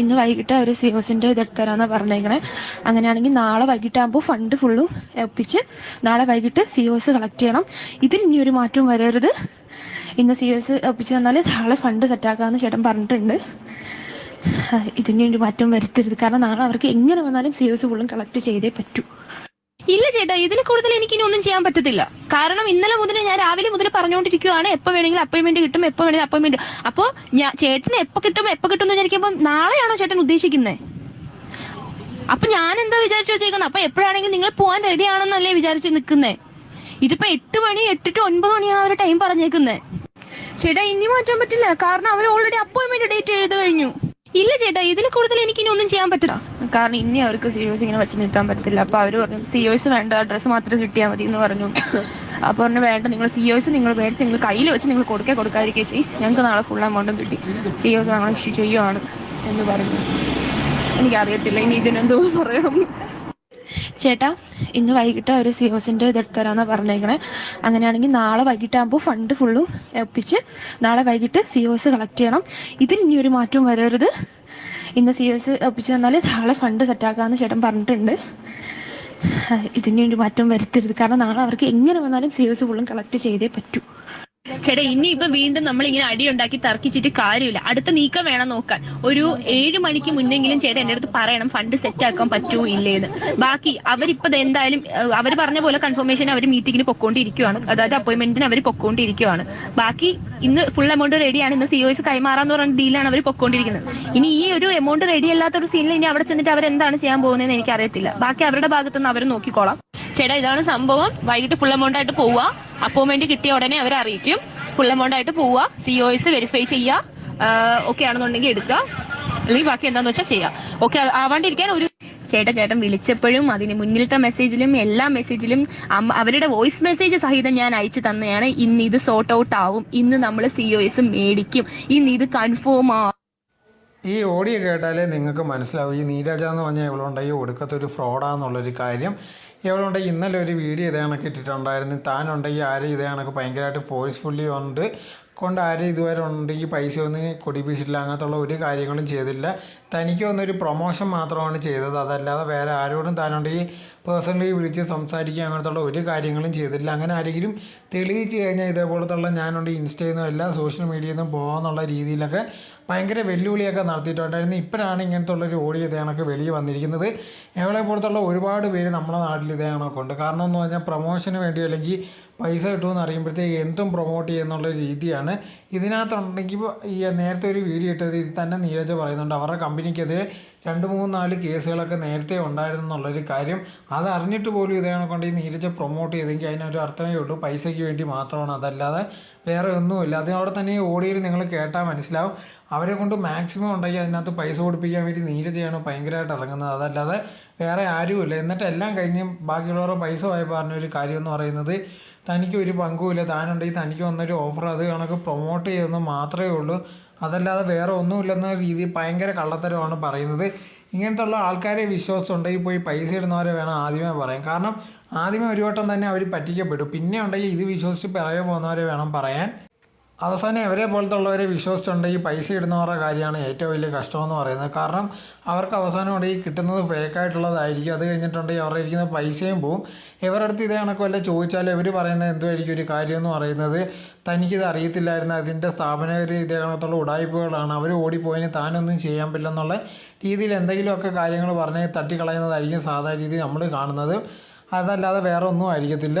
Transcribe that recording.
ഇന്ന് വൈകിട്ട് ഒരു സിയോസിന്റെ ഇത് എടുത്തരാന്നാണ് പറഞ്ഞേക്കണേ. അങ്ങനെയാണെങ്കിൽ നാളെ വൈകിട്ടാകുമ്പോൾ ഫണ്ട് ഫുള്ളും ഒപ്പിച്ച് നാളെ വൈകിട്ട് സി ഒസ് കളക്ട് ചെയ്യണം. ഇതിൽ ഇനി ഒരു മാറ്റവും വരരുത്. ഇന്ന് സി ഒസ് ഒപ്പിച്ച് തന്നാൽ നാളെ ഫണ്ട് സെറ്റാക്കാമെന്ന് ചേട്ടൻ പറഞ്ഞിട്ടുണ്ട്. ഇതിന് ഒരു മാറ്റം വരുത്തരുത്. കാരണം നാളെ അവർക്ക് എങ്ങനെ വന്നാലും സി ഒസ് ഫുള്ളും കളക്ട് ചെയ്തേ പറ്റൂ. ഇല്ല ചേട്ടാ ഇതിൽ കൂടുതൽ എനിക്ക് ഇനി ഒന്നും ചെയ്യാൻ പറ്റത്തില്ല. കാരണം ഇന്നലെ മുതൽ ഞാൻ രാവിലെ മുതൽ പറഞ്ഞുകൊണ്ടിരിക്കുകയാണ് എപ്പോ വേണമെങ്കിലും അപ്പോയിന്റ്മെന്റ് കിട്ടും എപ്പോ വേണമെങ്കിലും അപ്പോയിന്റ്മെന്റ് അപ്പോ ഞാൻ ചേട്ടന് എപ്പോ കിട്ടും എപ്പോ കിട്ടും എന്ന് വിചാരിക്കുമ്പോൾ നാളെയാണോ ചേട്ടൻ ഉദ്ദേശിക്കുന്നത് അപ്പൊ ഞാൻ എന്താ വിചാരിച്ചു വെച്ചേക്കുന്നത് അപ്പൊ എപ്പോഴാണെങ്കിലും നിങ്ങൾ പോകാൻ റെഡി ആണെന്നല്ലേ വിചാരിച്ച് നിൽക്കുന്നേ ഇതിപ്പോ എട്ട് മണി എട്ട് ടു ഒൻപത് മണിയാണ് അവരുടെ ടൈം പറഞ്ഞേക്കുന്നത് ചേട്ടാ ഇനി മാറ്റാൻ പറ്റില്ല. കാരണം അവർ ഓൾറെഡി അപ്പോയിന്റ്മെന്റ് ഡേറ്റ് എഴുതി കഴിഞ്ഞു. ഇല്ല ചേട്ടാ ഇതിൽ കൂടുതൽ എനിക്ക് ഇനി ഒന്നും ചെയ്യാൻ പറ്റില്ല. കാരണം ഇനി അവർക്ക് സിഒസ് ഇങ്ങനെ വെച്ച് നിൽക്കാൻ പറ്റത്തില്ല. അപ്പൊ അവർ പറഞ്ഞു സിഒസ് വേണ്ട അഡ്രസ്സ് മാത്രം കിട്ടിയാൽ മതി എന്ന് പറഞ്ഞു. അപ്പൊ പറഞ്ഞു വേണ്ട നിങ്ങൾ സിഒസ് നിങ്ങൾ മേടിച്ച് നിങ്ങൾ കയ്യിൽ വെച്ച് നിങ്ങൾ കൊടുക്കേ കൊടുക്കാതിരിക്കേ ചെയ്യും. ഞങ്ങൾക്ക് നാളെ ഫുൾ എമൗണ്ടും കിട്ടി. സിഒസ് ഞങ്ങൾ ഇഷ്യൂ ചെയ്യുവാണ് എന്ന് പറഞ്ഞു. എനിക്കറിയത്തില്ല ഇനി ഇതിനെന്തോ പറയണം ചേട്ടാ ഇന്ന് വൈകിട്ട് ഒരു സിഒസിന്റെ ഇത് എടുത്തരാന്ന് പറഞ്ഞേക്കണേ. അങ്ങനെയാണെങ്കിൽ നാളെ വൈകിട്ടാകുമ്പോൾ ഫണ്ട് ഫുള്ളും ഒപ്പിച്ച് നാളെ വൈകിട്ട് സി സിഒസ് കളക്ട് ചെയ്യണം. ഇതിൽ ഇനി ഒരു മാറ്റവും വരരുത്. ഇന്ന് സി സിഒസ് ഒപ്പിച്ച് തന്നാൽ നാളെ ഫണ്ട് സെറ്റാക്കാമെന്ന് ചേട്ടൻ പറഞ്ഞിട്ടുണ്ട്. ഇതിന് ഒരു മാറ്റം വരുത്തരുത്. കാരണം നാളെ അവർക്ക് എങ്ങനെ വന്നാലും സി സിഒസ് ഫുള്ളും കളക്ട് ചെയ്തേ പറ്റൂ. ചേട്ടാ ഇനി ഇപ്പൊ വീണ്ടും നമ്മൾ ഇങ്ങനെ അടി ഉണ്ടാക്കി തർക്കിച്ചിട്ട് കാര്യമില്ല. അടുത്ത നീക്കം വേണം നോക്കാൻ. ഒരു ഏഴ് മണിക്ക് മുന്നെങ്കിലും ചേട്ടൻ എന്റെ അടുത്ത് പറയണം ഫണ്ട് സെറ്റ് ആക്കാൻ പറ്റുമോ ഇല്ലേന്ന്. ബാക്കി അവരിപ്പോ ദേ എന്തായാലും അവർ പറഞ്ഞ പോലെ കൺഫർമേഷൻ അവർ മീറ്റിംഗിന് പൊക്കോണ്ടിരിക്കുവാണ്. അതായത് അപ്പോയിന്റ്മെന്റിന് അവർ പൊക്കോണ്ടിരിക്കുവാണ്. ബാക്കി ഇന്ന് ഫുൾ എമൗണ്ട് റെഡിയാണ് ഇന്ന് സിഒസ് കൈമാറാന്ന് പറഞ്ഞ ഡീലാണ് അവർ പൊക്കോണ്ടിരിക്കുന്നത്. ഇനി ഈ ഒരു എമൗണ്ട് റെഡി അല്ലാത്ത ഒരു സീനിൽ ഇനി അവിടെ ചെന്നിട്ട് അവർ എന്താണ് ചെയ്യാൻ പോകുന്നതെന്ന് എനിക്ക് അറിയത്തില്ല ബാക്കി അവരുടെ ഭാഗത്തുനിന്ന് അവർ നോക്കിക്കോളാം. ചേട്ടാ ഇതാണ് സംഭവം. വൈകിട്ട് ഫുൾ എമൗണ്ട് ആയിട്ട് പോവുക. അപ്പോയിന്റ്മെന്റ് കിട്ടിയ ഉടനെ അവരെ അറിയിക്കും. ഫുൾ എമൗണ്ട് ആയിട്ട് പോവുക. സിഒഎസ് വെരിഫൈ ചെയ്യുക. ഓക്കെ ആണെന്നുണ്ടെങ്കിൽ എടുക്കുക. അല്ലെങ്കിൽ ബാക്കി എന്താന്ന് വെച്ചാൽ ചെയ്യാം. ഓക്കെ ആവാണ്ടിരിക്കാൻ ഒരു ചേട്ടൻ ചേട്ടൻ വിളിച്ചപ്പോഴും അതിന് മുന്നിലത്തെ മെസ്സേജിലും എല്ലാ മെസ്സേജിലും അവരുടെ വോയിസ് മെസ്സേജ് സഹിതം ഞാൻ അയച്ചു തന്നെയാണ്. ഇന്ന് ഇത് സോർട്ട് ഔട്ട് ആവും. ഇന്ന് നമ്മൾ സിഒഎസ് മേടിക്കും. ഇന്ന് ഇത് കൺഫേം ആ ഈ ഓഡിയോ കേട്ടാലേ നിങ്ങൾക്ക് മനസ്സിലാവും. ഈ നീരജ എന്ന് പറഞ്ഞാൽ ഇവളുണ്ടെങ്കിൽ ഒടുക്കത്തൊരു ഫ്രോഡാന്നുള്ളൊരു കാര്യം. ഇവളുണ്ടെങ്കിൽ ഇന്നലെ ഒരു വീഡിയോ ഇതേ കണക്ക് ഇട്ടിട്ടുണ്ടായിരുന്നു താനുണ്ടെങ്കിൽ ആരും ഇതേ കണക്ക് ഭയങ്കരമായിട്ട് ഫോഴ്സ്ഫുള്ളി ഉണ്ട്. കൊണ്ട് ആരും ഇതുവരെ ഉണ്ടെങ്കിൽ പൈസ ഒന്നും കൊടിപ്പിച്ചിട്ടില്ല അങ്ങനത്തുള്ള ഒരു കാര്യങ്ങളും ചെയ്തില്ല. തനിക്ക് വന്നൊരു പ്രൊമോഷൻ മാത്രമാണ് ചെയ്തത്. അതല്ലാതെ വേറെ ആരോടും താനുണ്ടെങ്കിൽ പേഴ്സണലി വിളിച്ച് സംസാരിക്കുക അങ്ങനത്തുള്ള ഒരു കാര്യങ്ങളും ചെയ്തില്ല. അങ്ങനെ ആരെങ്കിലും തെളിയിച്ച് കഴിഞ്ഞാൽ ഇതേപോലത്തുള്ള ഞാനുണ്ട് ഇൻസ്റ്റയിൽ നിന്നും എല്ലാം സോഷ്യൽ മീഡിയയിൽ നിന്നും പോകാമെന്നുള്ള രീതിയിലൊക്കെ ഭയങ്കര വെല്ലുവിളിയൊക്കെ നടത്തിയിട്ടുണ്ടായിരുന്നു. ഇപ്പോഴാണ് ഇങ്ങനത്തെ ഉള്ളൊരു ഓഡിയോ ഇതേ വെളിയിൽ വന്നിരിക്കുന്നത്. ഞങ്ങളെ പോലത്തുള്ള ഒരുപാട് പേര് നമ്മുടെ നാട്ടിൽ ഇതേ കണക്കുണ്ട്. കാരണം എന്ന് പറഞ്ഞാൽ പ്രൊമോഷന് വേണ്ടി അല്ലെങ്കിൽ പൈസ കിട്ടുമെന്ന് അറിയുമ്പോഴത്തേക്ക് എന്തും പ്രൊമോട്ട് ചെയ്യുന്നുള്ള രീതിയാണ്. ഇതിനകത്തുണ്ടെങ്കിൽ ഈ നേരത്തെ ഒരു വീഡിയോ ഇട്ടത് ഇത് തന്നെ നീരജ് പറയുന്നുണ്ട്. അവരുടെ കമ്പനിക്കെതിരെ രണ്ട് മൂന്ന് നാല് കേസുകളൊക്കെ നേരത്തെ ഉണ്ടായിരുന്നു എന്നുള്ളൊരു കാര്യം. അത് അറിഞ്ഞിട്ട് പോലും ഇതേ കൊണ്ട് ഈ നീരജ പ്രൊമോട്ട് ചെയ്തെങ്കിൽ അതിനൊരു അർത്ഥമേ ഉള്ളൂ. പൈസയ്ക്ക് വേണ്ടി മാത്രമാണ്. അതല്ലാതെ വേറെ ഒന്നുമില്ല. അതിനവിടെ തന്നെ ഈ ഓഡിയോയിൽ നിങ്ങൾ കേട്ടാൽ മനസ്സിലാവും. അവരെ കൊണ്ട് മാക്സിമം ഉണ്ടെങ്കിൽ അതിനകത്ത് പൈസ കൊടുപ്പിക്കാൻ വേണ്ടി നീരജയാണ് ഭയങ്കരമായിട്ട് ഇറങ്ങുന്നത്. അതല്ലാതെ വേറെ ആരുമില്ല. എന്നിട്ട് എല്ലാം കഴിഞ്ഞ് ബാക്കിയുള്ളവരുടെ പൈസ പോയി പറഞ്ഞൊരു കാര്യം എന്ന് പറയുന്നത് തനിക്ക് ഒരു പങ്കുമില്ല. താനുണ്ടെങ്കിൽ തനിക്ക് വന്നൊരു ഓഫർ അത് കണക്ക് പ്രൊമോട്ട് ചെയ്തെന്ന് മാത്രമേ ഉള്ളൂ. അതല്ലാതെ വേറെ ഒന്നുമില്ലെന്ന രീതിയിൽ ഭയങ്കര കള്ളത്തരമാണ് പറയുന്നത്. ഇങ്ങനത്തെ ഉള്ള ആൾക്കാരെ വിശ്വാസം ഉണ്ടെങ്കിൽ പോയി പൈസ ഇടുന്നവരെ വേണം ആദ്യമേ പറയാം കാരണം ആദ്യമേ ഒരു വട്ടം തന്നെ അവർ പറ്റിക്കപ്പെടും. പിന്നെ ഉണ്ടെങ്കിൽ ഇത് വിശ്വസിച്ച് പിറകെ പോകുന്നവരെ വേണം പറയാൻ. അവസാനം അവരെ പോലത്തെ ഉള്ളവരെ ഈ പൈസ ഇടുന്നവരുടെ കാര്യമാണ് ഏറ്റവും വലിയ കഷ്ടമെന്ന് പറയുന്നത്. കാരണം അവർക്ക് അവസാനം ഉണ്ടെങ്കിൽ കിട്ടുന്നത് ഫേക്കായിട്ടുള്ളതായിരിക്കും അത് കഴിഞ്ഞിട്ടുണ്ടെങ്കിൽ അവരുടെ ഇരിക്കുന്ന പൈസയും പോവും. ഇവരുടെ അടുത്ത് ഇതേ കണക്ക് വല്ല ചോദിച്ചാൽ ഇവർ പറയുന്നത് എന്തുമായിരിക്കും ഒരു കാര്യം എന്ന് പറയുന്നത് തനിക്കിത് അറിയത്തില്ലായിരുന്നു. അതിന്റെ സ്ഥാപനകർ ഇതേ കണക്കുള്ള ഉടായ്പകളാണ്. അവർ ഓടിപ്പോയതിന് താനൊന്നും ചെയ്യാൻ പറ്റില്ലെന്നുള്ള രീതിയിൽ എന്തെങ്കിലുമൊക്കെ കാര്യങ്ങൾ പറഞ്ഞ് തട്ടിക്കളയുന്നതായിരിക്കും സാധാരണ രീതി നമ്മൾ കാണുന്നത്. അതല്ലാതെ വേറെ ഒന്നും ആയിരിക്കത്തില്ല.